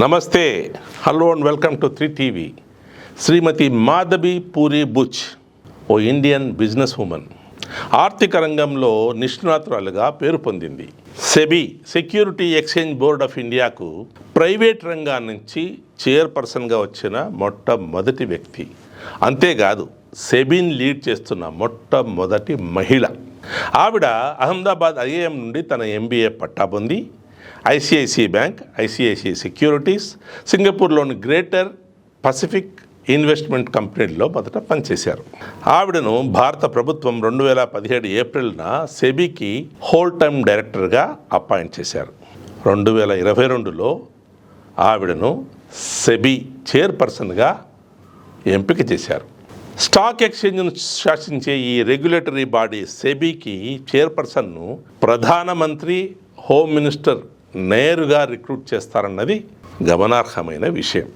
నమస్తే. Hello and welcome to three TV Shrimati Madhavi Puri Buch oh Indian business woman ఆర్థిక రంగంలో నిష్ణాతురాలుగా పేరు పొందింది. SEBI security exchange board of ఇండియాకు ప్రైవేట్ రంగా నుంచి చైర్పర్సన్గా వచ్చిన మొట్టమొదటి వ్యక్తి. అంతేకాదు సెబీని లీడ్ చేస్తున్న మొట్టమొదటి మహిళ. ఆవిడ అహ్మదాబాద్ ఐఏఎం నుండి తన ఎంబీఏ పట్టా పొంది ఐసిఐసిఐ బ్యాంక్ ఐసిఐసిఐ సెక్యూరిటీస్ సింగపూర్లోని గ్రేటర్ పసిఫిక్ ఇన్వెస్ట్మెంట్ కంపెనీల్లో మొదట పనిచేశారు. ఆవిడను భారత ప్రభుత్వం రెండు వేల పదిహేడు ఏప్రిల్న సెబీకి హోల్ టైమ్ డైరెక్టర్గా అపాయింట్ చేశారు. రెండు వేల ఇరవై రెండులో ఆవిడను సెబీ చైర్పర్సన్గా ఎంపిక చేశారు. స్టాక్ ఎక్స్చేంజ్ను శాసించే ఈ రెగ్యులేటరీ బాడీ సెబీకి చైర్పర్సన్ను ప్రధానమంత్రి హోమ్ మినిస్టర్ నేరుగా రిక్రూట్ చేస్తారన్నది గమనార్హమైన విషయం.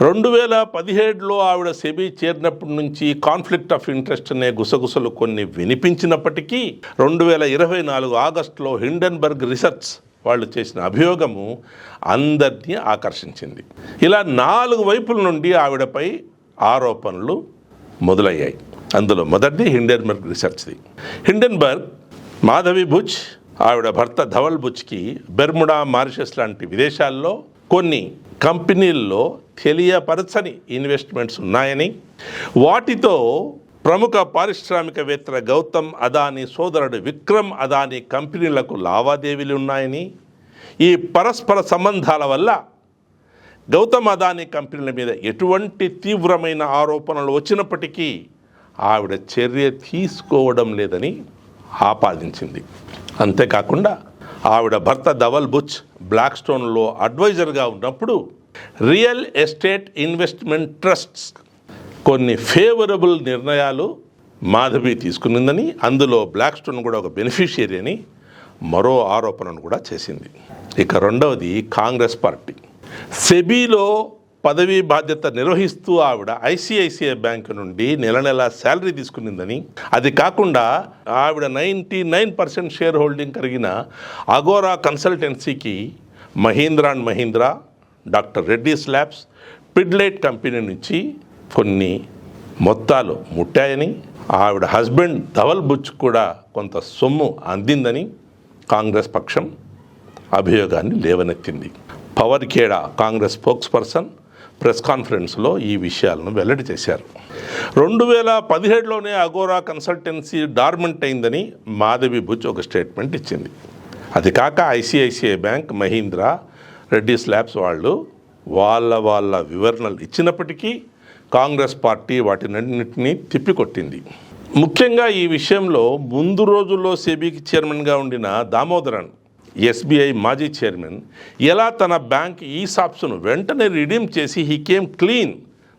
రెండు వేల పదిహేడులో ఆవిడ సెబీ చేరినప్పటి నుంచి కాన్ఫ్లిక్ట్ ఆఫ్ ఇంట్రెస్ట్ అనే గుసగుసలు కొన్ని వినిపించినప్పటికీ రెండు వేల ఇరవై నాలుగు ఆగస్టులో హిండెన్బర్గ్ రీసెర్చ్ వాళ్ళు చేసిన అభియోగము అందరినీ ఆకర్షించింది. ఇలా నాలుగు వైపుల నుండి ఆవిడపై ఆరోపణలు మొదలయ్యాయి. అందులో మొదటిది హిండెన్బర్గ్ రీసెర్చ్ది. హిండెన్బర్గ్ మాధవి భుజ్ ఆవిడ భర్త ధవల్ బుచ్కి బెర్ముడా మారిషస్ లాంటి విదేశాల్లో కొన్ని కంపెనీల్లో తెలియపరచని ఇన్వెస్ట్మెంట్స్ ఉన్నాయని వాటితో ప్రముఖ పారిశ్రామికవేత్త గౌతమ్ అదానీ సోదరుడు విక్రమ్ అదానీ కంపెనీలకు లావాదేవీలు ఉన్నాయని ఈ పరస్పర సంబంధాల వల్ల గౌతమ్ అదానీ కంపెనీల మీద ఎటువంటి తీవ్రమైన ఆరోపణలు వచ్చినప్పటికీ ఆవిడ చర్య తీసుకోవడం లేదని ఆపాదించింది. అంతేకాకుండా ఆవిడ భర్త ధవల్ బుచ్ బ్లాక్ స్టోన్లో అడ్వైజర్గా ఉన్నప్పుడు రియల్ ఎస్టేట్ ఇన్వెస్ట్మెంట్ ట్రస్ట్స్ కొన్ని ఫేవరబుల్ నిర్ణయాలు మాధవి తీసుకునిందని అందులో బ్లాక్ స్టోన్ కూడా ఒక బెనిఫిషియరీ అని మరో ఆరోపణను కూడా చేసింది. ఇక రెండవది కాంగ్రెస్ పార్టీ. సెబీలో పదవీ బాధ్యత నిర్వహిస్తూ ఆవిడ ఐసిఐసిఐ బ్యాంకు నుండి నెల నెల శాలరీ తీసుకునిందని అది కాకుండా ఆవిడ ninety nine percent share holding కలిగిన Agora కన్సల్టెన్సీకి Mahindra and Mahindra doctor Reddy's labs Pidilite company నుంచి కొన్ని మొత్తాలు ముట్టాయని ఆవిడ హస్బెండ్ ధవల్ బుచ్ కూడా కొంత సొమ్ము అందిందని కాంగ్రెస్ పక్షం అభియోగాన్ని లేవనెత్తింది. Pawan Khera Congress spokesperson press కాన్ఫరెన్స్లో ఈ విషయాలను వెల్లడి చేశారు. రెండు వేల పదిహేడులోనే అగోరా కన్సల్టెన్సీ డార్మెంట్ అయిందని మాధవి బుచ్ ఒక స్టేట్మెంట్ ఇచ్చింది. అది కాక ICICI bank Mahindra Reddy's labs వాళ్ళు వాళ్ళ వాళ్ళ వివరణలు ఇచ్చినప్పటికీ కాంగ్రెస్ పార్టీ వాటినన్నింటినీ తిప్పికొట్టింది. ముఖ్యంగా ఈ విషయంలో ముందు రోజుల్లో సెబీకి చైర్మన్గా ఉండిన దామోదరన్ ఎస్బీఐ మాజీ చైర్మన్ ఎలా తన బ్యాంక్ ఈ సాప్స్ను వెంటనే రిడీమ్ చేసి హీ కేమ్ క్లీన్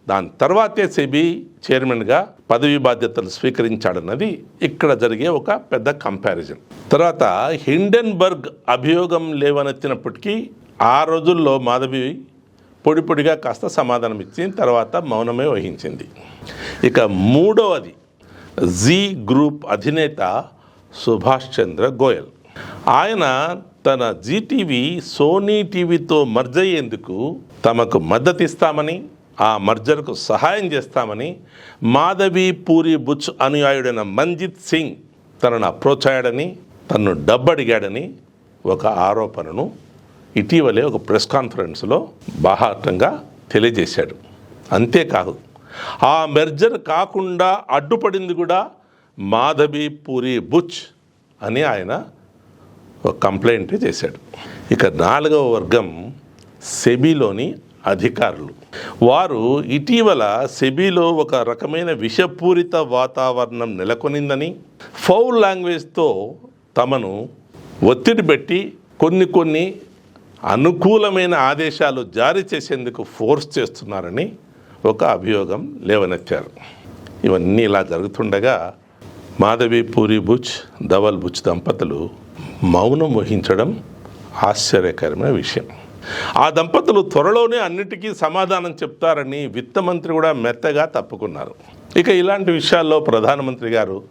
దాని తర్వాతే సెబీ చైర్మన్గా పదవి బాధ్యతలు స్వీకరించాడన్నది ఇక్కడ జరిగే ఒక పెద్ద కంపారిజన్ తర్వాత హిండెన్బర్గ్ అభియోగం లేవనెత్తినప్పటికీ ఆ రోజుల్లో మాధవి పొడి పొడిగా కాస్త సమాధానం ఇచ్చింది తర్వాత మౌనమే వహించింది. ఇక మూడవది జీ గ్రూప్ అధినేత సుభాష్ చంద్ర గోయల్. ఆయన తన జీటీవీ సోనీ టీవీతో మర్జ్ అయ్యేందుకు తమకు మద్దతు ఇస్తామని ఆ మర్జర్కు సహాయం చేస్తామని మాధవి పూరి బుచ్ అనుయాయుడైన మంజిత్ సింగ్ తనను అప్రోచ్ అయ్యాడని తన్ను డబ్బు అడిగాడని ఒక ఆరోపణను ఇటీవలే ఒక ప్రెస్ కాన్ఫరెన్స్లో బాహాటంగా తెలియజేశాడు. అంతేకాదు ఆ మెర్జర్ కాకుండా అడ్డుపడింది కూడా మాధవి పూరి బుచ్ అని ఆయన ఒక కంప్లైంట్ చేశాడు. ఇక నాలుగవ వర్గం సెబీలోని అధికారులు. వారు ఇటీవల సెబీలో ఒక రకమైన విషపూరిత వాతావరణం నెలకొనిందని ఫౌల్ లాంగ్వేజ్తో తమను ఒత్తిడి పెట్టి కొన్ని కొన్ని అనుకూలమైన ఆదేశాలు జారీ చేసేందుకు ఫోర్స్ చేస్తున్నారని ఒక అభియోగం లేవనెత్తారు. ఇవన్నీ ఇలా జరుగుతుండగా మాధవి పూరి బుచ్ ధవల్ బుచ్ దంపతులు మౌనం వహించడం ఆశ్చర్యకరమైన విషయం. ఆ దంపతులు త్వరలోనే అన్నిటికీ సమాధానం చెప్తారని విత్త మంత్రి కూడా మెత్తగా తప్పుకున్నారు. ఇక ఇలాంటి విషయాల్లో ప్రధానమంత్రి గారు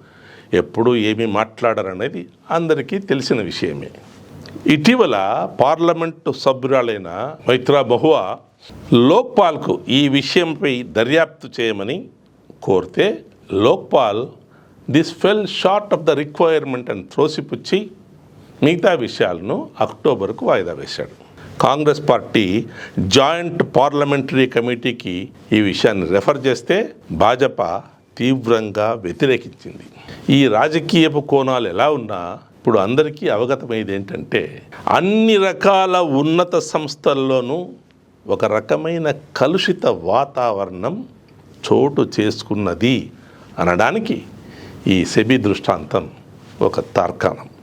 ఎప్పుడూ ఏమీ మాట్లాడరనేది అందరికీ తెలిసిన విషయమే. ఇటీవల పార్లమెంటు సభ్యురాలైన మైత్రా బహువా లోక్పాల్కు ఈ విషయంపై దర్యాప్తు చేయమని కోరితే Lokpal this fell short of the requirement అని త్రోసిపుచ్చి మిగతా విషయాలను అక్టోబర్కు వాయిదా వేశాడు. కాంగ్రెస్ పార్టీ జాయింట్ పార్లమెంటరీ కమిటీకి ఈ విషయాన్ని రెఫర్ చేస్తే భాజపా తీవ్రంగా వ్యతిరేకించింది. ఈ రాజకీయపు కోణాలు ఎలా ఉన్నా ఇప్పుడు అందరికీ అవగతమైంది ఏంటంటే అన్ని రకాల ఉన్నత సంస్థల్లోనూ ఒక రకమైన కలుషిత వాతావరణం చోటు చేసుకున్నది అనడానికి ఈ సెబీ దృష్టాంతం ఒక తార్కాణం.